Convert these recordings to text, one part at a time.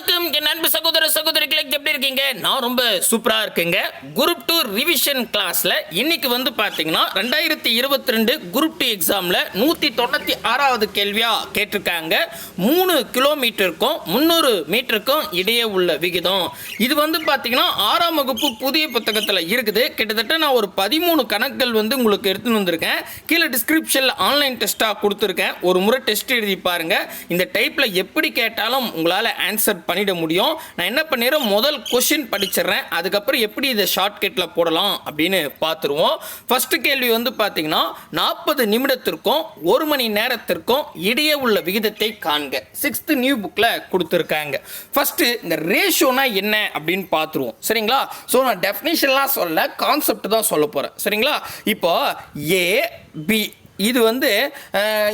வணக்கம். என் அன்பு சகோதர சகோதரிகளை எப்படி இருக்கீங்க? நான் ரொம்ப சூப்பரா இருக்கேங்க. குரூப் டூ ரிவிஷன் கிளாஸ்ல இன்னைக்கு வந்து பாத்தீங்கன்னா ரெண்டாயிரத்தி இருபத்தி ரெண்டு குரூப் டூ எக்ஸாம்ல நூத்தி தொண்ணூத்தி ஆறாவது கேள்வியா கேட்டிருக்காங்க. மூணு கிலோமீட்டருக்கும் முந்நூறு மீட்டருக்கும் இடையே உள்ள விகிதம். இது வந்து பாத்தீங்கன்னா ஆறாம் வகுப்பு புதிய புத்தகத்துல இருக்குது. கிட்டத்தட்ட நான் ஒரு பதிமூணு கணக்குகள் வந்து உங்களுக்கு எடுத்துன்னு வந்திருக்கேன். கீழே டிஸ்கிரிப்ஷன்ல ஆன்லைன் டெஸ்டா கொடுத்துருக்கேன். ஒரு முறை டெஸ்ட் எழுதி பாருங்க. இந்த டைப்ல எப்படி கேட்டாலும் உங்களால ஆன்சர் பண்ணிட முடியும். நான் என்ன பண்ணிடுறேன்? முதல் கொஷின் படிச்சிடுறேன். அதுக்கப்புறம் எப்படி இதை ஷார்ட்கட்டில் போடலாம் அப்படின்னு பார்த்துருவோம். ஃபஸ்ட்டு கேள்வி வந்து பார்த்தீங்கன்னா நாற்பது நிமிடத்திற்கும் ஒரு மணி நேரத்திற்கும் இடையே உள்ள விகிதத்தை காண்க. சிக்ஸ்த்து நியூ புக்கில் கொடுத்துருக்காங்க. ஃபஸ்ட்டு இந்த ரேஷியோனா என்ன அப்படின்னு பார்த்துருவோம். சரிங்களா? ஸோ நான் டெஃபினேஷன்லாம் சொல்ல கான்செப்ட் தான் சொல்ல போகிறேன் சரிங்களா? இப்போ ஏ பி இது வந்து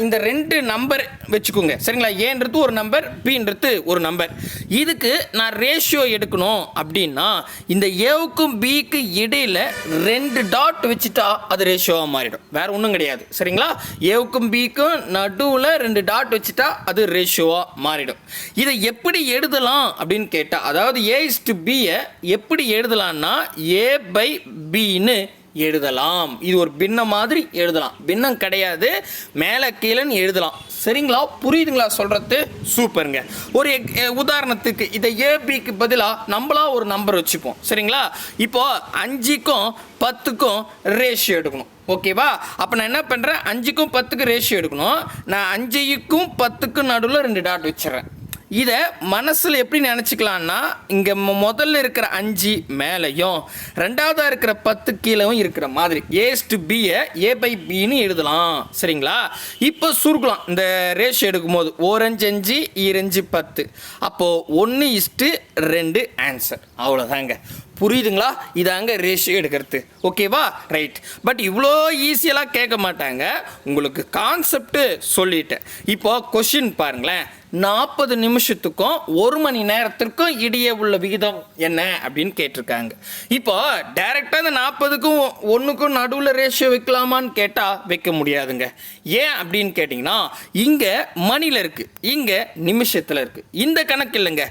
இந்த ரெண்டு நம்பர் வச்சுக்கோங்க. சரிங்களா? ஏன்றது ஒரு நம்பர் பின்றது ஒரு நம்பர். இதுக்கு நான் ரேஷியோ எடுக்கணும் அப்படின்னா இந்த ஏவுக்கும் பிக்கு இடையில் ரெண்டு டாட் வச்சுட்டா அது ரேஷியோவாக மாறிடும். வேற ஒன்றும் கிடையாது. சரிங்களா? ஏவுக்கும் பிக்கும் நடுவில் ரெண்டு டாட் வச்சுட்டா அது ரேஷியோவாக மாறிடும். இதை எப்படி எழுதலாம் அப்படின்னு கேட்டால் அதாவது ஏ இஸ்டு பியை எப்படி எழுதலாம்னா ஏ பை பின்னு எழுதலாம். இது ஒரு பின்னம் மாதிரி எழுதலாம். பின்னம் கிடையாது. மேலே கீழேன்னு எழுதலாம். சரிங்களா? புரியுதுங்களா? சொல்கிறது சூப்பருங்க. ஒரு எக்- உதாரணத்துக்கு இதை ஏபிக்கு பதிலாக நம்மளா ஒரு நம்பர் வச்சுப்போம். சரிங்களா? இப்போ அஞ்சுக்கும் பத்துக்கும் ரேஷியோ எடுக்கணும். ஓகேவா அப்போ நான் என்ன பண்ணுறேன் அஞ்சுக்கும் பத்துக்கும் ரேஷியோ எடுக்கணும். நான் அஞ்சுக்கும் பத்துக்கும் நடுவில் ரெண்டு டாட் வச்சிடுறேன். இதை மனசில் எப்படி நினச்சிக்கலான்னா இங்கே முதல்ல இருக்கிற அஞ்சு மேலேயும் ரெண்டாவதாக இருக்கிற பத்து கீழேவும் இருக்கிற மாதிரி ஏஸ் டு பியை ஏ பை பின்னு எழுதலாம். சரிங்களா? இப்போ சுருக்கலாம். இந்த ரேஷியோ எடுக்கும்போது ஓரஞ்சு அஞ்சு இரஞ்சு பத்து. அப்போது ஒன்று இஸ்ட்டு ரெண்டு ஆன்சர் அவ்வளோதாங்க புரியுதுங்களா? இதாங்க ரேஷியோ எடுக்கிறது. ஓகேவா ரைட் பட் இவ்வளோ ஈஸியெல்லாம் கேட்க மாட்டாங்க. உங்களுக்கு கான்செப்ட் சொல்லிட்டேன். இப்போ கொஷின் பாருங்களேன். நாற்பது நிமிஷத்துக்கும் ஒரு மணி நேரத்திற்கும் இடையே உள்ள விகிதம் என்ன அப்படின்னு கேட்டிருக்காங்க. இப்போ டைரெக்டாக அந்த நாற்பதுக்கும் ஒன்றுக்கும் நடுவில் ரேஷியோ வைக்கலாமான்னு கேட்டால் வைக்க முடியாதுங்க. ஏன் அப்படின்னு கேட்டிங்கன்னா இங்கே மணியில் இருக்குது இங்கே நிமிஷத்தில் இருக்குது இந்த கணக்கு இல்லைங்க.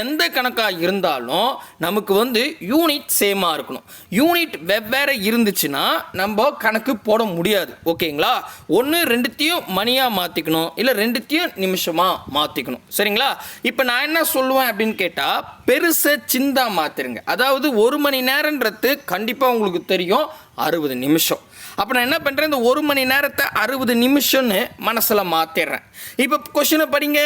எந்த கணக்காக இருந்தாலும் நமக்கு வந்து யூனிட் சேமாக இருக்கணும். யூனிட் வெவ்வேறு இருந்துச்சுன்னா நம்ம கணக்கு போட முடியாது. ஓகேங்களா? ஒன்று ரெண்டுத்தையும் மணியாக மாற்றிக்கணும் இல்லை ரெண்டுத்தையும் நிமிஷமாக மாற்றணும் மாற்றிக்கணும் சரிங்களா? இப்போ நான் என்ன சொல்லுவேன் அப்படின்னு கேட்டால் பெருசை சிந்தா மாற்றிருங்க அதாவது ஒரு மணி நேரன்றது கண்டிப்பாக உங்களுக்கு தெரியும் அறுபது நிமிஷம். அப்போ நான் என்ன பண்ணுறேன் இந்த ஒரு மணி நேரத்தை அறுபது நிமிஷம்னு மனசில் மாற்றிடுறேன் இப்போ கொஷினை படிங்க.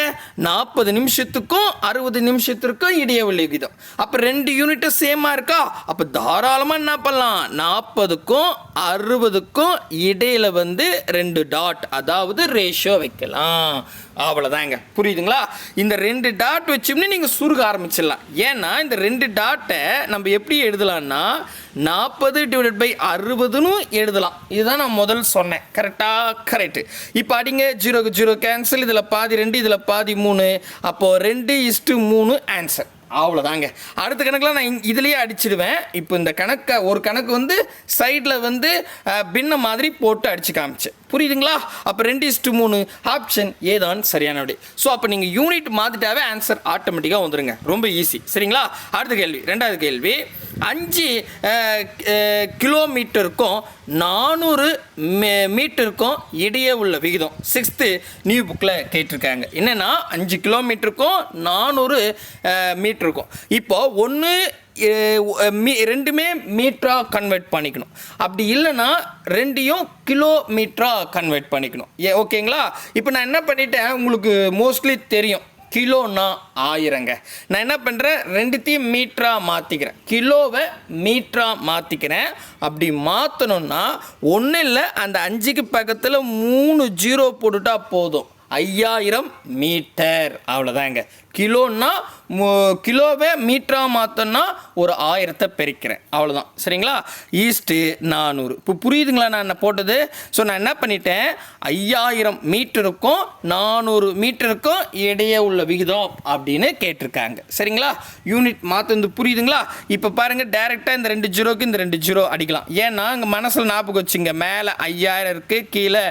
நாற்பது நிமிஷத்துக்கும் அறுபது நிமிஷத்திற்கும் இடையே விகிதம். அப்போ ரெண்டு யூனிட்டும் சேமாக இருக்கா? அப்போ தாராளமாக என்ன பண்ணலாம்? நாற்பதுக்கும் அறுபதுக்கும் இடையில வந்து ரெண்டு டாட் அதாவது ரேஷியோ வைக்கலாம். அவ்வளோதாங்க புரியுதுங்களா? இந்த ரெண்டு டாட் வச்சோம்னா நீங்கள் சுருக ஆரம்பிச்சிடலாம். ஏன்னா இந்த ரெண்டு டாட்டை நம்ம எப்படி எழுதலாம்னா நாற்பது டிவைடட் பை அறுபதுன்னு எழுதலாம். இதுதான் நான் முதல் சொன்னேன். கரெக்டாக கரெக்டு இப்போ அடிங்க. ஜீரோக்கு ஜீரோ கேன்சல் இதில் பாதி ரெண்டு இதில் பாதி மூணு. அப்போது ரெண்டு இஸ்ட்டு மூணு ஆன்சர் அவ்வளோதாங்க அடுத்த கணக்கில் நான் இதுலேயே அடிச்சிடுவேன். இப்போ இந்த கணக்கை ஒரு கணக்கு வந்து சைடில் வந்து பின்ன மாதிரி போட்டு அடிச்சு காமிச்சேன் புரியுதுங்களா? அப்போ ரெண்டு இஸ்டு மூணு ஆப்ஷன் ஏதான் சரியான விடை ஸோ அப்போ நீங்கள் யூனிட் மாற்றிட்டாவே ஆன்சர் ஆட்டோமேட்டிக்காக வந்துடுங்க ரொம்ப ஈஸி சரிங்களா? அடுத்த கேள்வி. ரெண்டாவது கேள்வி. அஞ்சு கிலோமீட்டருக்கும் நானூறு மீ- மீட்டருக்கும் இடையே உள்ள விகிதம். சிக்ஸ்த்து நியூ புக்கில் கேட்டிருக்காங்க. என்னென்னா அஞ்சு கிலோமீட்டருக்கும் நானூறு மீட்டருக்கும். இப்போது ஒன்று மீ ரெண்டுமே மீட்டராக கன்வெர்ட் பண்ணிக்கணும். அப்படி இல்லைன்னா ரெண்டையும் கிலோமீட்டராக கன்வெர்ட் பண்ணிக்கணும். ஏ ஓகேங்களா? இப்போ நான் என்ன பண்ணிட்டேன்? உங்களுக்கு மோஸ்ட்லி தெரியும். கிலோனா ஆயிரங்க. நான் என்ன பண்ணுறேன் ரெண்டுத்தையும் மீட்டராக மாற்றிக்கிறேன் கிலோவை மீட்டராக மாற்றிக்கிறேன் அப்படி மாற்றணும்னா ஒன்றும் இல்லை அந்த அஞ்சுக்கு பக்கத்தில் மூணு ஜீரோ போட்டுட்டா போதும். ஐயாயிரம் மீட்டர். அவ்வளோதாங்க கிலோன்னா கிலோவே கிலோவை மீட்டராக மாற்றோன்னா ஒரு ஆயிரத்தை பெருக்கிறேன். அவ்வளோதான் சரிங்களா? ஈஸ்ட்டு நானூறு. இப்போ புரியுதுங்களா நான் என்ன போட்டது? ஸோ நான் என்ன பண்ணிட்டேன்? ஐயாயிரம் மீட்டருக்கும் நானூறு மீட்டருக்கும் இடையே உள்ள விகிதம் அப்படின்னு கேட்டிருக்காங்க. சரிங்களா? யூனிட் மாற்றுறது புரியுதுங்களா? இப்போ பாருங்கள் டேரெக்டாக இந்த ரெண்டு ஜீரோக்கு இந்த ரெண்டு ஜீரோ அடிக்கலாம். ஏன்னா இங்கே மனசில் ஞாபகம் வச்சுங்க. மேலே ஐயாயிரம் இருக்குது கீழே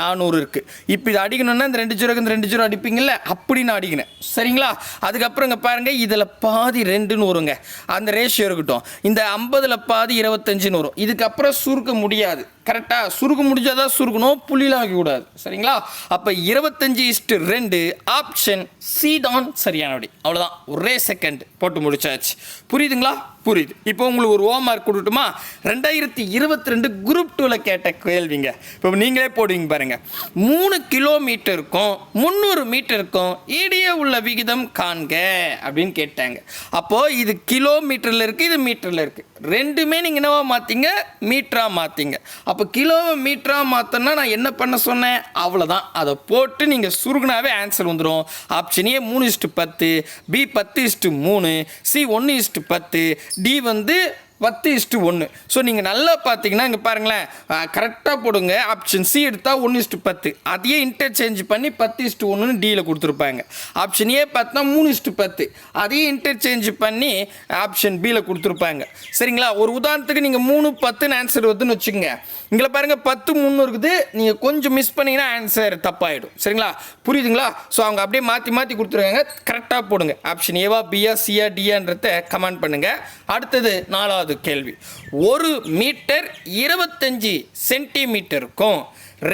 நானூறு இருக்குது இப்போ இது அடிக்கணும்னா இந்த ரெண்டு ஜீரோக்கு இந்த ரெண்டு ஜீரோ அடிப்பீங்கல்ல? அப்படி நான் அடிக்கினேன் சரிங்களா? சரிங்களா அதுக்கப்புறம் இங்கே பாருங்க இதில் பாதி ரெண்டுன்னு வருங்க அந்த ரேஷியோ இருக்கட்டும். இந்த ஐம்பதில் பாதி இருபத்தஞ்சுன்னு வரும் இதுக்கப்புறம் சுருக்க முடியாது. கரெக்டாக சுருக்க முடிஞ்சாதான் சுருக்கணும் புள்ளிலாம் வைக்கக்கூடாது சரிங்களா? அப்போ இருபத்தஞ்சி இஸ்ட்டு ரெண்டு ஆப்ஷன் சி தான் சரியான விடை அவ்வளோதான் ஒரே செகண்ட் போட்டு முடிச்சாச்சு. புரியுதுங்களா? புரியுது. இப்போ உங்களுக்கு ஒரு ஹோம் மார்க் கொடுக்கட்டுமா? ரெண்டாயிரத்தி இருபத்தி ரெண்டு குரூப் டூவில் கேட்ட கேள்விங்க. இப்போ நீங்களே போடுவீங்க பாருங்கள் மூணு கிலோமீட்டருக்கும் முந்நூறு மீட்டருக்கும் இடையே உள்ள விகிதம் காண்க அப்படின்னு கேட்டாங்க. அப்போது இது கிலோமீட்டரில் இருக்குது இது மீட்டரில் இருக்குது ரெண்டுமே நீங்கள் என்னவா மாற்றிங்க மீட்டராக மாற்றிங்க அப்போ கிலோவை மீட்டராக மாற்றினா நான் என்ன பண்ண சொன்னேன்? அவ்வளோதான் அதை போட்டு நீங்கள் சுருகுனாவே ஆன்சர் வந்துடும் ஆப்ஷன் ஏ மூணு இஸ்ட்டு பத்து பி பத்து இஸ்ட்டு மூணு சி ஒன்று இஸ்ட்டு பத்து டி வந்து பத்து இஸ்ட்டு ஒன்று ஸோ நீங்கள் நல்லா பார்த்தீங்கன்னா இங்கே பாருங்களேன். கரெக்டாக போடுங்க. ஆப்ஷன் சி எடுத்தால் ஒன்று இஸ்ட்டு பத்து. அதையே இன்டர்சேஞ்ச் பண்ணி பத்து இஸ்ட்டு ஒன்றுன்னு டியில் கொடுத்துருப்பாங்க. ஆப்ஷன் ஏ பார்த்தா மூணு இஸ்ட்டு பத்து. அதையே இன்டர்சேஞ்ச் பண்ணி ஆப்ஷன் பியில் கொடுத்துருப்பாங்க. சரிங்களா? ஒரு உதாரணத்துக்கு நீங்கள் மூணு பத்துன்னு ஆன்சர் வருதுன்னு வச்சுக்கோங்க. இங்கே பாருங்கள் பத்து மூணு இருக்குது. நீங்கள் கொஞ்சம் மிஸ் பண்ணிங்கன்னா ஆன்சர் தப்பாயிடும். சரிங்களா? புரியுதுங்களா? ஸோ அவங்க அப்படியே மாற்றி மாற்றி கொடுத்துருக்காங்க. கரெக்டாக போடுங்க. ஆப்ஷன் ஏவா பிஆ சிஆ டிஆன்றத கமெண்ட் பண்ணுங்கள் அடுத்தது நாலாவது. கேள்வி. ஒரு மீட்டர் இருபத்தஞ்சி சென்டிமீட்டருக்கும்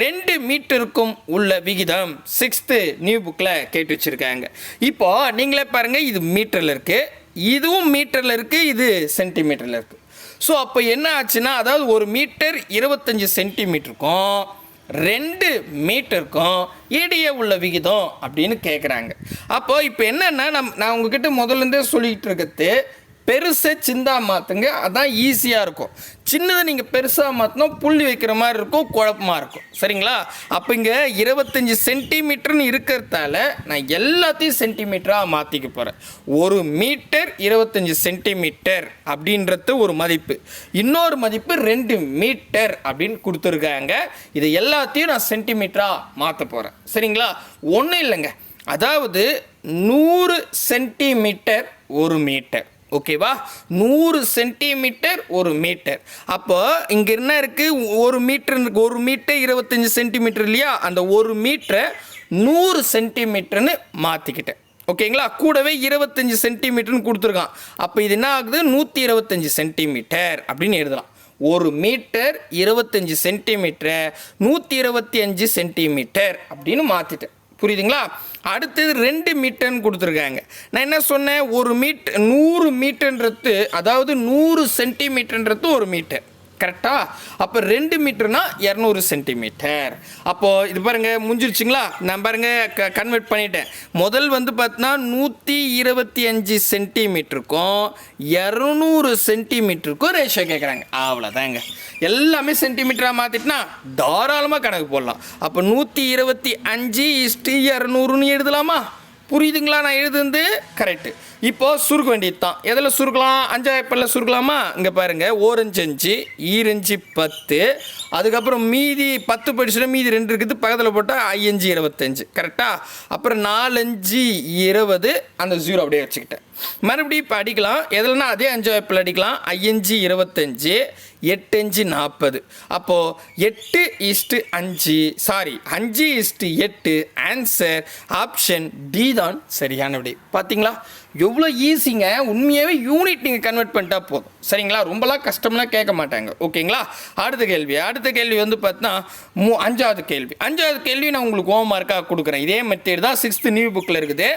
ரெண்டு மீட்டருக்கும் உள்ள விகிதம் சிக்ஸ்த்து நியூ புக்கில் கேட்டு வச்சுருக்காங்க. இப்போ நீங்களே பாருங்கள் இது மீட்டரில் இருக்குது இதுவும் மீட்டரில் இருக்குது இது சென்டிமீட்டரில் இருக்குது ஸோ அப்போ என்ன ஆச்சுன்னா அதாவது ஒரு மீட்டர் இருபத்தஞ்சி சென்டிமீட்டருக்கும் ரெண்டு மீட்டருக்கும் இடையே உள்ள விகிதம் அப்படின்னு கேட்குறாங்க அப்போ இப்போ என்னென்னா நம் நான் உங்ககிட்ட முதல்லேருந்தே சொல்லிகிட்டு இருக்கிறது பெருசை சிந்தா மாற்றுங்க அதான் ஈஸியாக இருக்கும். சின்னதை நீங்கள் பெருசாக மாற்றினோம் புள்ளி வைக்கிற மாதிரி இருக்கும் குழப்பமாக இருக்கும். சரிங்களா? அப்போ இங்கே இருபத்தஞ்சி சென்டிமீட்டர்னு இருக்கிறதால நான் எல்லாத்தையும் சென்டிமீட்டராக மாற்றிக்க போகிறேன் ஒரு மீட்டர் இருபத்தஞ்சி சென்டிமீட்டர் அப்படின்றது ஒரு மதிப்பு. இன்னொரு மதிப்பு ரெண்டு மீட்டர் அப்படின்னு கொடுத்துருக்காங்க. இதை எல்லாத்தையும் நான் சென்டிமீட்டராக மாற்ற போகிறேன் சரிங்களா? ஒன்றும் இல்லைங்க. அதாவது நூறு சென்டிமீட்டர் ஒரு மீட்டர். ஓகேவா? நூறு சென்டிமீட்டர் ஒரு மீட்டர். அப்போ இங்கே என்ன இருக்குது ஒரு மீட்டர் ஒரு மீட்டர் இருபத்தஞ்சி சென்டிமீட்டர் இல்லையா? அந்த ஒரு மீட்டரை நூறு சென்டிமீட்டர்னு மாற்றிக்கிட்டேன் ஓகேங்களா? கூடவே இருபத்தஞ்சி சென்டிமீட்டர்னு கொடுத்துருக்கான். அப்போ இது என்ன ஆகுது? நூற்றி இருபத்தஞ்சி சென்டிமீட்டர் அப்படின்னு எழுதலாம். ஒரு மீட்டர் இருபத்தஞ்சி சென்டிமீட்டரை நூற்றி இருபத்தி அஞ்சு சென்டிமீட்டர் அப்படின்னு மாற்றிட்டேன் புரியுதுங்களா? அடுத்தது ரெண்டு மீட்டர்னு கொடுத்துருக்காங்க. நான் என்ன சொன்னேன்? ஒரு மீட் நூறு மீட்டர்ன்றது அதாவது நூறு சென்டிமீட்டர்ன்றது ஒரு மீட்டர். கரெக்டா அப்போ ரெண்டு மீட்டர்னா இரநூறு சென்டிமீட்டர் அப்போது இது பாருங்கள் முடிஞ்சிருச்சுங்களா? நான் பாருங்கள் க கன்வெர்ட் பண்ணிட்டேன். முதல் வந்து பார்த்தீங்கன்னா நூற்றி இருபத்தி அஞ்சு சென்டிமீட்டருக்கும் இரநூறு சென்டிமீட்டருக்கும் ரேஷியோ கேட்குறாங்க அவ்வளோதாங்க எல்லாமே சென்டிமீட்டராக மாற்றிட்டுனா தாராளமாக கணக்கு போடலாம். அப்போ நூற்றி இருபத்தி அஞ்சு இஸ்டி இரநூறுன்னு எழுதலாமா? புரியுதுங்களா நான் எழுதுந்து கரெக்டு இப்போ சுருக்க வேண்டியது தான். எதில் சுருக்கலாம்? அஞ்சாயிரப்பில் சுருக்கலாமா? இங்கே பாருங்கள் ஓரஞ்சு அஞ்சு ஈரஞ்சு பத்து. அதுக்கப்புறம் மீதி பத்து படிச்சுட்டு மீதி ரெண்டு இருக்குது. பக்கத்தில் போட்டால் ஐயஞ்சு இருபத்தஞ்சு கரெக்டாக அப்புறம் நாலஞ்சு இருபது. அந்த ஜீரோ அப்படியே வச்சுக்கிட்டேன். மறுபடியும் இப்போ அடிக்கலாம். எதுலனா அதே அஞ்சாயிரப்பில் அடிக்கலாம். ஐயஞ்சு இருபத்தஞ்சு எட்டஞ்சு நாற்பது. அப்போது எட்டு இஸ்ட்டு அஞ்சு சாரி அஞ்சு இஸ்ட்டு எட்டு ஆன்சர் ஆப்ஷன் டி தான் சரியான விடை. பார்த்தீங்களா எவ்வளோ ஈஸிங்க. உண்மையாகவே யூனிட் நீங்கள் கன்வெர்ட் பண்ணிட்டா போதும். சரிங்களா? ரொம்பலாம் கஷ்டம்லாம் கேட்க மாட்டாங்க ஓகேங்களா? அடுத்த கேள்வி. அடுத்த கேள்வி வந்து பார்த்தீங்கன்னா மூ அஞ்சாவது கேள்வி. அஞ்சாவது கேள்வி நான் உங்களுக்கு ஹோம் மார்க்காக கொடுக்குறேன். இதே மெத்தேட் தான் சிக்ஸ்த்து நியூ புக்கில் இருக்குது.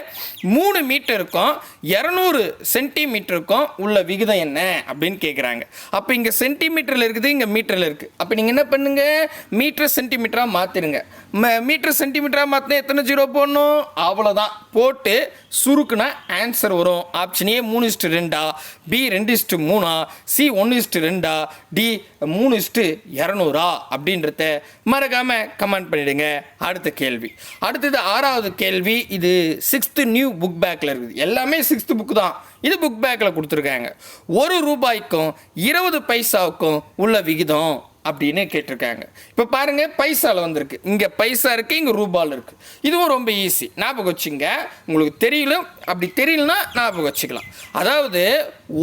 மூணு மீட்டருக்கும் இரநூறு சென்டிமீட்டருக்கும் உள்ள விகிதம் என்ன? அப்படின்னு கேட்குறாங்க அப்போ இங்கே சென்டிமீட்டரில் இருக்குது இங்கே மீட்டரில் இருக்குது அப்போ நீங்கள் என்ன பண்ணுங்கள் மீட்டர் சென்டிமீட்டராக மாற்றிடுங்க மீட்டர் சென்டிமீட்டராக மாற்றினா எத்தனை ஜீரோ போடணும்? அவ்வளோதான் போட்டு சுருக்குனா ஆன்சர் வரும். ஆப்ஷன் ஏ மூணு இஸ்ட்டு ரெண்டா பி ரெண்டு இஸ்ட்டு மூணா சி ஒன்று இஸ்ட்டு ரெண்டா டி மூணு இஸ்ட்டு இரநூறா அப்படின்றத மறக்காமல் கமெண்ட் பண்ணிவிடுங்க அடுத்த கேள்வி. அடுத்தது ஆறாவது கேள்வி. இது சிக்ஸ்த்து நியூ புக் பேக்கில் இருக்குது. எல்லாமே சிக்ஸ்த்து புக்கு தான். இது புக் பேக்கில் கொடுத்துருக்காங்க. ஒரு ரூபாய்க்கும் இருபது பைசாவுக்கும் உள்ள விகிதம் அப்படின்னு கேட்டிருக்காங்க. இப்போ பாருங்கள் பைசாவில் வந்திருக்கு. இங்கே பைசா இருக்குது இங்கே ரூபாவில் இருக்குது இதுவும் ரொம்ப ஈஸி ஞாபகம் வச்சுங்க. உங்களுக்கு தெரியல அப்படி தெரியலனா ஞாபகம் வச்சுக்கலாம். அதாவது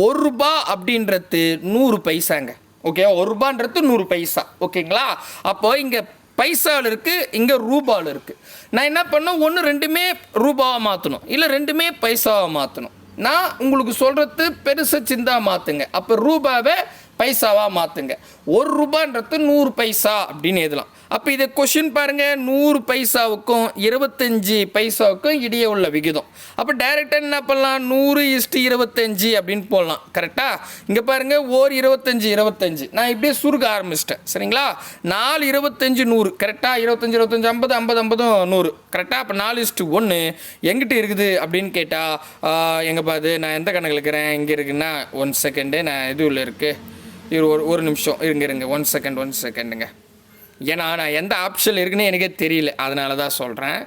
ஒரு ரூபா அப்படின்றது நூறு பைசாங்க. ஓகே ஒரு ரூபான்றது நூறு பைசா. ஓகேங்களா அப்போ இங்கே பைசாவில் இருக்குது இங்கே ரூபாவில் இருக்குது நான் என்ன பண்ணேன் ஒன்று ரெண்டுமே ரூபாவாக மாற்றணும் இல்லை ரெண்டுமே பைசாவாக மாற்றணும் நான் உங்களுக்கு சொல்கிறது பெருசை சிந்தா மாற்றுங்க அப்போ ரூபாவை பைசாவாக மாற்றுங்க ஒரு ரூபான்றது நூறு பைசா அப்படின்னு எழுதலாம். அப்போ இதை கொஷின் பாருங்கள் நூறு பைசாவுக்கும் இருபத்தஞ்சி பைசாவுக்கும் இடையே உள்ள விகிதம். அப்போ டைரெக்டாக என்ன பண்ணலாம்? நூறு இஸ்டு இருபத்தஞ்சி அப்படின்னு போடலாம். கரெக்டாக இங்கே பாருங்கள் ஓர் இருபத்தஞ்சி இருபத்தஞ்சி. நான் இப்படியே சுருக்க ஆரம்பிச்சிட்டேன். சரிங்களா? நாலு இருபத்தஞ்சி நூறு. கரெக்டாக இருபத்தஞ்சி இருபத்தஞ்சி ஐம்பது ஐம்பது ஐம்பதும் நூறு. கரெக்டாக அப்போ நாலு இஸ்ட்டு ஒன்று எங்கிட்ட இருக்குது அப்படின்னு கேட்டால் எங்கே பாது நான் எந்த கணக்கில் இருக்கிறேன்? இங்கே இருக்குன்னா ஒன் செகண்டு நான் இது உள்ள இருக்குது இரு ஒரு ஒரு நிமிஷம். இருங்க இருங்க. ஒன் செகண்ட் ஒன் செகண்டுங்க ஏன்னா நான் எந்த ஆப்ஷன் இருக்குன்னு எனக்கே தெரியல. அதனால தான் சொல்கிறேன்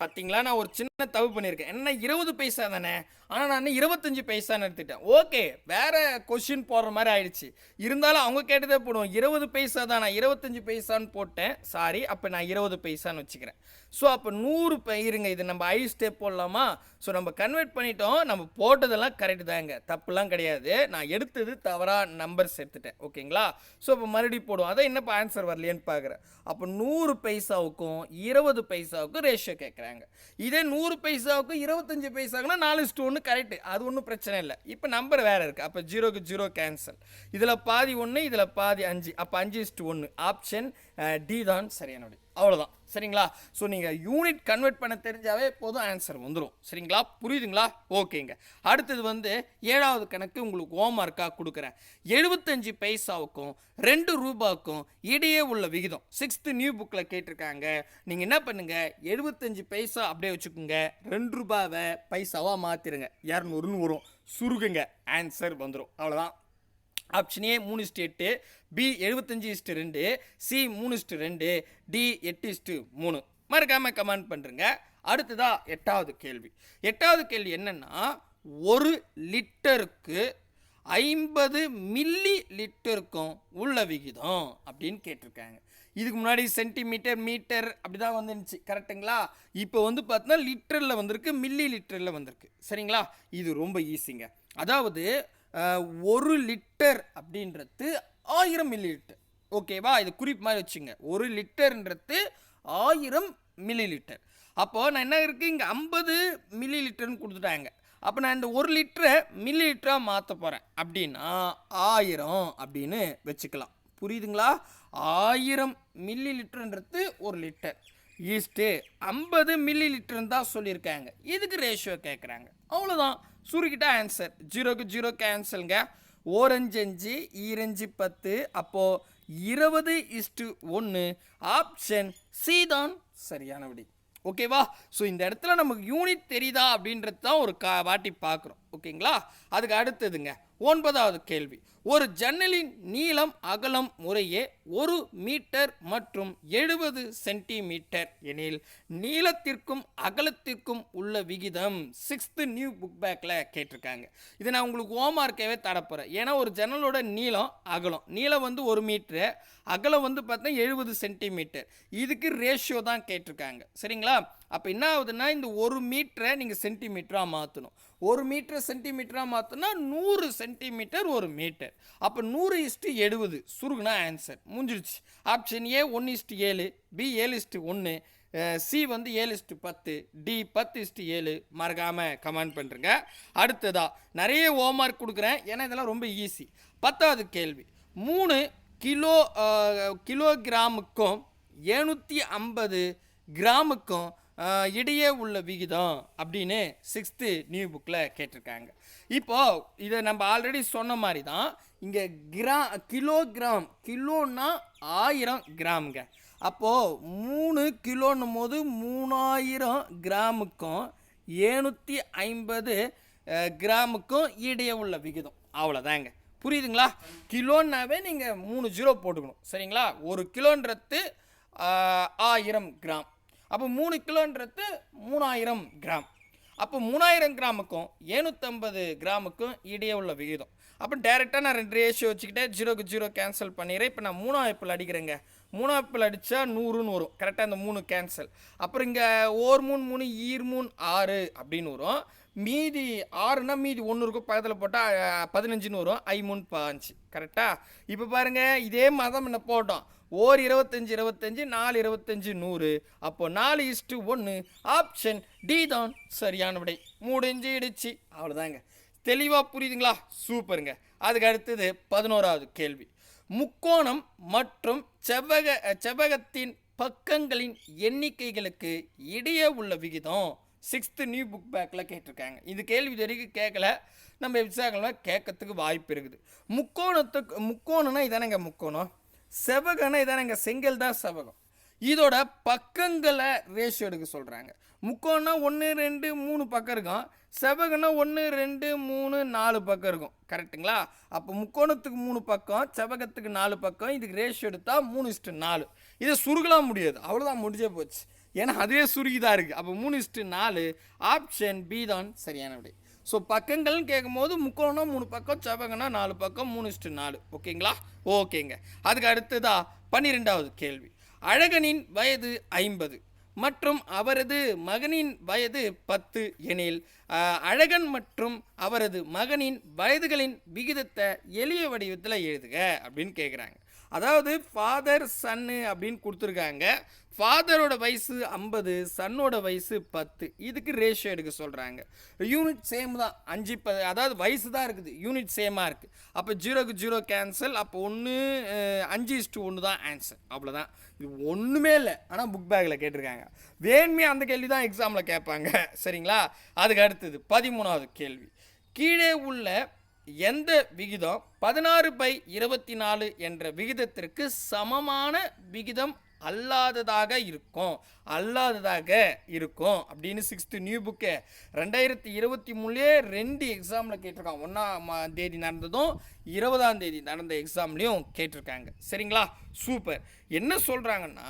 பார்த்தீங்களா நான் ஒரு சின்ன என்ன தப்பு பண்ணியிருக்கேன்? என்ன இருபது பைசா தானே? ஆனால் நான் இருபத்தஞ்சி பைசான்னு எடுத்துட்டேன் ஓகே வேறு கொஷின் போடுற மாதிரி ஆயிடுச்சு. இருந்தாலும் அவங்க கேட்டதே போடுவோம். இருபது பைசா தான் நான் இருபத்தஞ்சி பைசான்னு போட்டேன். சாரி அப்போ நான் இருபது பைசான்னு வச்சுக்கிறேன். ஸோ அப்போ நூறு பை இருங்க இது நம்ம ஐ ஸ்டெப் போடலாமா? ஸோ நம்ம கன்வெர்ட் பண்ணிட்டோம். நம்ம போட்டதெல்லாம் கரெக்டு தாங்க. தப்புலாம் கிடையாது. நான் எடுத்தது தவறாக நம்பர்ஸ் எடுத்துட்டேன். ஓகேங்களா? ஸோ அப்போ மறுபடியும் போடுவோம். அதான் என்னப்பா ஆன்சர் வரலையேன்னு பார்க்குறேன் அப்போ நூறு பைசாவுக்கும் இருபது பைசாவுக்கும் ரேஷியோ கேட்குறாங்க இதே நூறு பைசாவுக்கும் இருபத்தஞ்சி பைசாவுக்குனா நாலு ஸ்டூ ஒன்று கரெக்டு அது ஒன்றும் பிரச்சனை இல்லை. இப்போ நம்பர் வேறு இருக்குது அப்போ ஜீரோக்கு ஜீரோ கேன்சல் இதில் பாதி ஒன்று இதில் பாதி அஞ்சு. அப்போ அஞ்சு இஸ்ட்டு ஒன்று ஆப்ஷன் டி தான் சரியானுடைய அவ்வளோதான் சரிங்களா? ஸோ நீங்கள் யூனிட் கன்வெர்ட் பண்ண தெரிஞ்சாவே போதும் ஆன்சர் வந்துடும் சரிங்களா? புரியுதுங்களா? ஓகேங்க அடுத்தது வந்து ஏழாவது கணக்கு உங்களுக்கு ஹோம்ஒர்க்காக கொடுக்குறேன். எழுபத்தஞ்சு பைசாவுக்கும் ரெண்டு ரூபாய்க்கும் இடையே உள்ள விகிதம். சிக்ஸ்த்து நியூ புக்கில் கேட்டிருக்காங்க. நீங்கள் என்ன பண்ணுங்கள் எழுபத்தஞ்சு பைசா அப்படியே வச்சுக்கோங்க. ரெண்டு ரூபாவை பைசாவாக மாற்றிடுங்க இரநூறுன்னு வரும். சுருகுங்க ஆன்சர் வந்துடும் அவ்வளோதான் ஆப்ஷன் ஏ மூணு இஸ்ட்டு எட்டு பி எழுபத்தஞ்சி இஸ்ட்டு ரெண்டு சி மூணு இஸ்ட்டு ரெண்டு டி எட்டு இஸ்ட்டு மூணு. மறக்காமல் கமெண்ட் பண்ணுறங்க அடுத்ததாக எட்டாவது கேள்வி. எட்டாவது கேள்வி என்னென்னா ஒரு லிட்டருக்கு ஐம்பது மில்லி லிட்டருக்கும் உள்ள விகிதம் அப்படின்னு கேட்டிருக்காங்க. இதுக்கு முன்னாடி சென்டிமீட்டர் மீட்டர் அப்படி தான் வந்துருந்துச்சு. கரெக்டுங்களா? இப்போ வந்து பார்த்தீங்கன்னா லிட்டரில் வந்திருக்கு மில்லி லிட்டரில் வந்திருக்கு. சரிங்களா? இது ரொம்ப ஈஸிங்க. அதாவது ஒரு லிட்டர் அப்படின்றது ஆயிரம் மில்லி லிட்டர் ஓகேவா இது குறிப்பு மாதிரி வச்சுங்க. ஒரு லிட்டர்ன்றது ஆயிரம் மில்லி லிட்டர் அப்போது நான் என்ன இருக்குது இங்கே ஐம்பது மில்லி லிட்டர்னு கொடுத்துட்டாங்க. அப்போ நான் இந்த ஒரு லிட்டரை மில்லி லிட்டராக மாற்ற போகிறேன் அப்படின்னா ஆயிரம் அப்படின்னு வச்சுக்கலாம். புரியுதுங்களா? ஆயிரம் மில்லி லிட்டருன்றது ஒரு லிட்டர். ஈஸ்ட்டு ஐம்பது மில்லி லிட்டர்னு தான் சொல்லியிருக்காங்க. இதுக்கு ரேஷியோ கேட்குறாங்க அவ்வளோதான் சுருக்கிட்டா ஆன்சர் ஜீரோக்கு ஜீரோ கேன்சலுங்க ஓரஞ்சு அஞ்சு ஈரஞ்சு பத்து. அப்போது இருபது இஸ்டு ஒன்று ஆப்ஷன் சி தான் சரியான ஓகேவா ஸோ இந்த இடத்துல நமக்கு யூனிட் தெரியுதா அப்படின்றது தான் ஒரு கா வாட்டி பார்க்குறோம். ஓகேங்களா அதுக்கு அடுத்ததுங்க. ஒன்பதாவது கேள்வி. ஒரு ஜன்னலின் நீளம் அகலம் முறையே ஒரு மீட்டர் மற்றும் எழுபது சென்டிமீட்டர் எனில் நீளத்திற்கும் அகலத்திற்கும் உள்ள விகிதம் சிக்ஸ்த்து நியூ புக் பேக்கில் கேட்டிருக்காங்க. இதை நான் உங்களுக்கு ஓமார்க்கவே தரப்போகிறேன் ஏன்னா ஒரு ஜன்னலோட நீளம் அகலம். நீளம் வந்து ஒரு மீட்ரு அகலம் வந்து பார்த்தா எழுபது சென்டிமீட்டர். இதுக்கு ரேஷியோ தான் கேட்டிருக்காங்க. சரிங்களா? அப்போ என்ன ஆகுதுன்னா இந்த ஒரு மீட்டரை நீங்கள் சென்டிமீட்டராக மாற்றணும் ஒரு மீட்டர் சென்டிமீட்டராக மாற்றினா நூறு சென்டிமீட்டர் ஒரு மீட்டர். அப்போ நூறு இஸ்ட்டு எழுபது சுருகுனா ஆன்சர் முடிஞ்சிடுச்சு ஆப்ஷன் ஏ ஒன்று இஸ்ட்டு ஏழு பி ஏழு இஸ்ட்டு ஒன்று சி வந்து ஏழு இஸ்ட்டு பத்து டி பத்து இஸ்ட்டு ஏழு. மறக்காமல் கமெண்ட் பண்ணுறங்க அடுத்ததா நிறைய ஹோம்ஒர்க் கொடுக்குறேன். ஏன்னா இதெல்லாம் ரொம்ப ஈஸி பத்தாவது கேள்வி. மூணு கிலோ கிலோகிராமுக்கும் எழுநூற்றி ஐம்பது கிராமுக்கும் இடையே உள்ள விகிதம் அப்படின்னு சிக்ஸ்த்து நியூ புக்கில் கேட்டிருக்காங்க. இப்போது இதை நம்ம ஆல்ரெடி சொன்ன மாதிரி தான் இங்கே கிரா கிலோகிராம் கிலோன்னா ஆயிரம் கிராமுங்க. அப்போது மூணு கிலோன்னும் போது மூணாயிரம் கிராமுக்கும் ஏழ்நூற்றி ஐம்பது கிராமுக்கும் இடையே உள்ள விகிதம். அவ்வளோதாங்க புரியுதுங்களா? கிலோன்னாவே நீங்கள் மூணு ஜீரோ போட்டுக்கணும். சரிங்களா? ஒரு கிலோன்றது ஆயிரம் கிராம். அப்போ மூணு கிலோன்றது மூணாயிரம் கிராம். அப்போ மூணாயிரம் கிராமுக்கும் ஏழ்நூற்றம்பது கிராமுக்கும் இடையே உள்ள விகிதம். அப்போ டேரெக்டாக நான் ரெண்டு ரேஷியோ வச்சுக்கிட்டே ஜீரோக்கு ஜீரோ கேன்சல் பண்ணிடுறேன். இப்போ நான் மூணா ஆப்பிள் அடிக்கிறேங்க. மூணாம் ஆப்பிள் அடித்தா நூறுன்னு வரும். கரெக்டாக அந்த மூணு கேன்சல் அப்புறம் இங்கே ஓர் மூணு மூணு ஈர் மூணு ஆறு அப்படின்னு வரும். மீதி ஆறுனா மீதி ஒன்று இருக்கும். பக்கத்தில் போட்டால் பதினஞ்சுன்னு வரும். ஐ மூணு பாஞ்சு. கரெக்டாக இப்போ பாருங்கள் இதே மாதிரி தான் முன்ன போட்டோம். ஓர் இருபத்தஞ்சு இருபத்தஞ்சு நாலு இருபத்தஞ்சு நூறு. அப்போ நாலு இஸ்டு ஒன்று ஆப்ஷன் டி தான் சரியான விடை. முடிஞ்சிடுச்சு. அவ்வளோதாங்க தெளிவாக புரியுதுங்களா? சூப்பருங்க. அதுக்கு அடுத்தது பதினோராவது கேள்வி. முக்கோணம் மற்றும் செவ்வக செவ்வகத்தின் பக்கங்களின் எண்ணிக்கைகளுக்கு இடையே உள்ள விகிதம் சிக்ஸ்த்து நியூ புக் பேக்கில் கேட்டிருக்காங்க. இது கேள்வி வரைக்கும் கேட்கல நம்ம எக்ஸாம்பிள் கேட்கறதுக்கு வாய்ப்பு இருக்குது. முக்கோணத்துக்கு முக்கோணம்னா இதானங்க முக்கோணம்? செவ்வகம்னா இதானங்க செங்கல் தான் செவகம். இதோட பக்கங்களை ரேஷியோ எடுக்க சொல்கிறாங்க முக்கோணம்னா ஒன்று ரெண்டு மூணு பக்கம் இருக்கும். செவ்வகம்னா ஒன்று ரெண்டு மூணு நாலு பக்கம் இருக்கும். கரெக்ட்டுங்களா? அப்போ முக்கோணத்துக்கு மூணு பக்கம் செவகத்துக்கு நாலு பக்கம் இதுக்கு ரேஷியோ எடுத்தால் மூணு இஸ்ட்டு நாலு. இதை சுருகலாம் முடியாது. அவ்வளோதான் முடிஞ்சே போச்சு. ஏன்னா அதே சுருகி தான் இருக்குது அப்போ மூணு இஸ்ட்டு நாலு ஆப்ஷன் பி தான் சரியான விடை. ஸோ பக்கங்கள்னு கேட்கும்போது முக்கோணம் மூணு பக்கம் செவ்வகம்னா நாலு பக்கம் மூணு இஸ்ட்டு நாலு. ஓகேங்களா? ஓகேங்க. அதுக்கு அடுத்ததா பன்னிரெண்டாவது கேள்வி. அழகனின் வயது ஐம்பது மற்றும் அவரது மகனின் வயது பத்து எனில் அழகன் மற்றும் அவரது மகனின் வயதுகளின் விகிதத்தை எளிய வடிவத்தில் எழுதுக அப்படின்னு கேட்குறாங்க அதாவது ஃபாதர் சன்னு அப்படின்னு கொடுத்துருக்காங்க. ஃபாதரோட வயசு ஐம்பது சன்னோட வயசு பத்து. இதுக்கு ரேஷியோ எடுக்க சொல்கிறாங்க யூனிட் சேம் தான். அஞ்சு ப அதாவது வயசு தான் இருக்குது. யூனிட் சேமாக இருக்குது அப்போ ஜீரோக்கு ஜீரோ கேன்சல் அப்போ ஒன்று அஞ்சு இஸ்டு ஒன்று தான் ஆன்சர் அவ்வளோதான் இது ஒன்றுமே இல்லை. ஆனால் புக் பேக்கில் கேட்டிருக்காங்க. வேண்மையாக அந்த கேள்வி தான் எக்ஸாமில் கேட்பாங்க. சரிங்களா? அதுக்கு அடுத்தது பதிமூணாவது கேள்வி. கீழே உள்ள எந்த விகிதம்? பதினாறு பை இருபத்தி நாலு என்ற விகிதத்திற்கு சமமான விகிதம் அல்லாததாக இருக்கும் அல்லாததாக இருக்கும் அப்படின்னு சிக்ஸ்த்து நியூ புக்கு ரெண்டாயிரத்தி இருபத்தி மூணுலேயே ரெண்டு எக்ஸாமில் கேட்டிருக்கான். ஒன்றாம் தேதி நடந்ததும் இருபதாம் தேதி நடந்த எக்ஸாம்லேயும் கேட்டிருக்காங்க. சரிங்களா? சூப்பர் என்ன சொல்கிறாங்கன்னா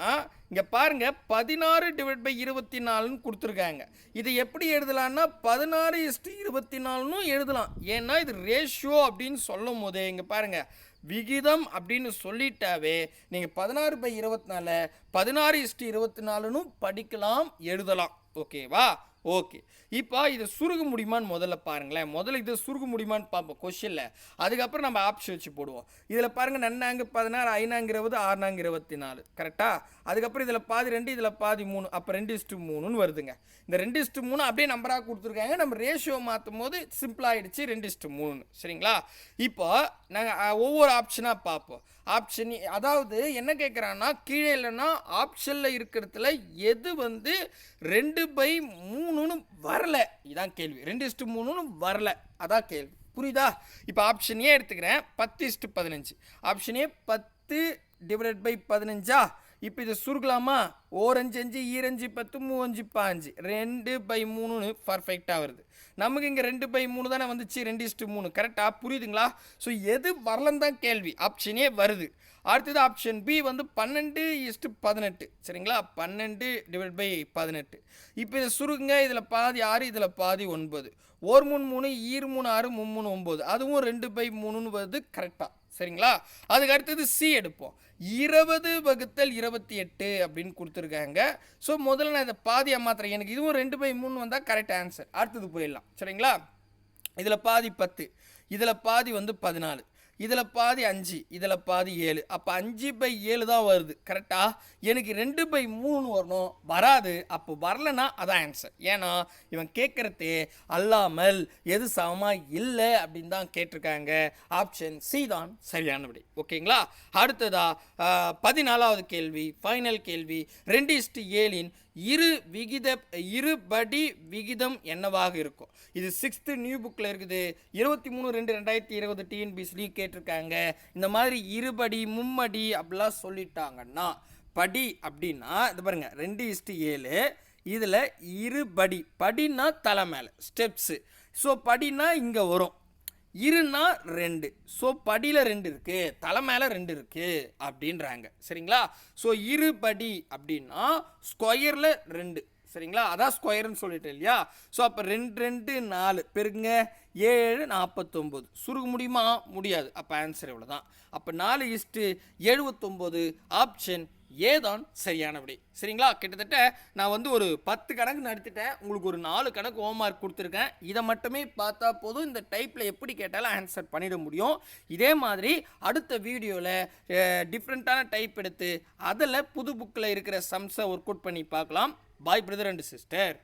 இங்கே பாருங்க பதினாறு டிவைட் பை இருபத்தி நாலுன்னு கொடுத்துருக்காங்க. இதை எப்படி எழுதலான்னா பதினாறு இஸ்டு இருபத்தி நாலுன்னு எழுதலாம். ஏன்னா இது ரேஷியோ அப்படின்னு சொல்லும் போதே இங்கே பாருங்கள் விகிதம் அப்படின்னு சொல்லிட்டாவே நீங்கள் பதினாறு பை இருபத்தி நாலு பதினாறு இஸ்டு இருபத்தி நாலுன்னு படிக்கலாம் எழுதலாம். ஓகேவா? ஓகே. இப்போ இதை சுருக முடியுமான்னு முதல்ல பாருங்களேன். முதல்ல இதை சுருக முடியுமான்னு பார்ப்போம் கொஷனில் அதுக்கப்புறம் நம்ம ஆப்ஷன் வச்சு போடுவோம். இதில் பாருங்கள் நன்னாங்கு பதினாறு ஐநாங்க இருபது ஆறுநாங்க இருபத்தி நாலு கரெக்டாக அதுக்கப்புறம் இதில் பாதி ரெண்டு இதில் பாதி மூணு அப்போ ரெண்டு இஸ்ட்டு மூணுன்னு வருதுங்க. இந்த ரெண்டு இஸ்ட்டு மூணு அப்படியே நம்பராக கொடுத்துருக்காங்க. நம்ம ரேஷியோ மாற்றும் போது சிம்பிளாகிடுச்சு ரெண்டு இஸ்ட்டு மூணு சரிங்களா? இப்போ நாங்கள் ஒவ்வொரு ஆப்ஷனாக பார்ப்போம். ஆப்ஷன் அதாவது என்ன கேட்குறான்னா கீழே இல்லைன்னா ஆப்ஷனில் இருக்கிறதுல எது வந்து ரெண்டு பை மூணு மூணுன்னு வரல. இதான் கேள்வி. ரெண்டு இஸ்ட்டு மூணுன்னு வரல. அதான் கேள்வி. புரியுதா? இப்போ ஆப்ஷன் ஏ எடுத்துக்கிறேன். பத்து இஸ்ட்டு பதினஞ்சு. ஆப்ஷன் ஏ பத்து டிவைடட் பை பதினஞ்சா? இப்போ இதை சுருக்கலாமா? ஓரஞ்சு அஞ்சு ஈரஞ்சு பத்து மூவஞ்சு பாஞ்சு. ரெண்டு பை மூணுன்னு பர்ஃபெக்டாக வருது. நமக்கு இங்கே ரெண்டு பை மூணு தானே வந்துச்சு. ரெண்டு இஸ்ட்டு மூணு. கரெக்டாக புரியுதுங்களா? ஸோ எது வரலன்னு தான் கேள்வி. ஆப்ஷனே வருது. அடுத்தது ஆப்ஷன் பி வந்து பன்னெண்டு இஸ்ட்டு பதினெட்டு. சரிங்களா? பன்னெண்டு டிவைட் பை பதினெட்டு. இப்போ இதை சுருக்குங்க. இதில் பாதி ஆறு இதில் பாதி ஒன்பது. ஒரு மூணு மூணு ஈர் மூணு ஆறு மும்மூணு ஒம்பது அதுவும் ரெண்டு பை மூணுன்னு வருது. கரெக்டாக சரிங்களா? அதுக்கு அடுத்தது சி எடுப்போம். இருபது வகுத்தல் இருபத்தி எட்டு அப்படின்னு கொடுத்துருக்காங்க. ஸோ முதல்ல நான் இதை பாதி ஏமாத்துறேன். எனக்கு இதுவும் ரெண்டு பை மூணு வந்தால் கரெக்ட் ஆன்சர் அடுத்தது போயிடலாம். சரிங்களா? இதில் பாதி பத்து. இதில் பாதி வந்து பதினாலு. இதில் பாதி அஞ்சு இதில் பாதி ஏழு. அப்போ அஞ்சு பை ஏழு தான் வருது. கரெக்டாக எனக்கு ரெண்டு பை மூணு வரணும். வராது. அப்போ வரலனா அதான் ஆன்சர் ஏன்னா இவன் கேட்குறது அல்லாமல் எது சமமாக இல்லை அப்படின்னு தான் கேட்டிருக்காங்க. ஆப்ஷன் சி தான் சரியானபடி ஓகேங்களா? அடுத்ததா பதினாலாவது கேள்வி ஃபைனல் கேள்வி. ரெண்டு இஸ்டு ஏழின் இரு விகித இருபடி விகிதம் என்னவாக இருக்கும்? இது சிக்ஸ்த்து நியூ புக்கில் இருக்குது. இருபத்தி மூணு ரெண்டு ரெண்டாயிரத்தி இருபது டிஎன்பிசிலையும் கேட்டிருக்காங்க. இந்த மாதிரி இருபடி மும்மடி அப்படிலாம் சொல்லிட்டாங்கன்னா படி அப்படின்னா இது பாருங்கள் ரெண்டு இஸ்டு ஏழு இதில் இருபடி படின்னா தலை மேலே ஸ்டெப்ஸு ஸோ படின்னா இங்கே வரும். இருன்னா ரெண்டு. ஸோ படியில் ரெண்டு இருக்குது தலை மேலே ரெண்டு இருக்குது அப்படின்றாங்க. சரிங்களா? ஸோ இரு படி அப்படின்னா ஸ்கொயரில் ரெண்டு. சரிங்களா? அதான் ஸ்கொயர்னு சொல்லிட்டேன் இல்லையா? ஸோ அப்போ ரெண்டு ரெண்டு நாலு. பெருங்க ஏழு நாற்பத்தொம்போது சுருக முடியுமா? முடியாது. அப்போ ஆன்சர் இவ்வளோ தான் அப்போ நாலு இஸ்ட்டு எழுபத்தொம்போது ஆப்ஷன் ஏதான் சரியான விடை சரிங்களா? கிட்டத்தட்ட நான் வந்து ஒரு பத்து கணக்கு நடத்திட்டேன். உங்களுக்கு ஒரு நாலு கணக்கு ஹோம்ஒர்க் கொடுத்துருக்கேன். இதை மட்டுமே பார்த்தா போதும். இந்த டைப்பில் எப்படி கேட்டாலும் ஆன்சர் பண்ணிட முடியும். இதே மாதிரி அடுத்த வீடியோவில் டிஃப்ரெண்ட்டான டைப் எடுத்து அதில் புது புக்கில் இருக்கிற சம்ஸை ஒர்க் அவுட் பண்ணி பார்க்கலாம். பாய் பிரதர் அண்ட் சிஸ்டர்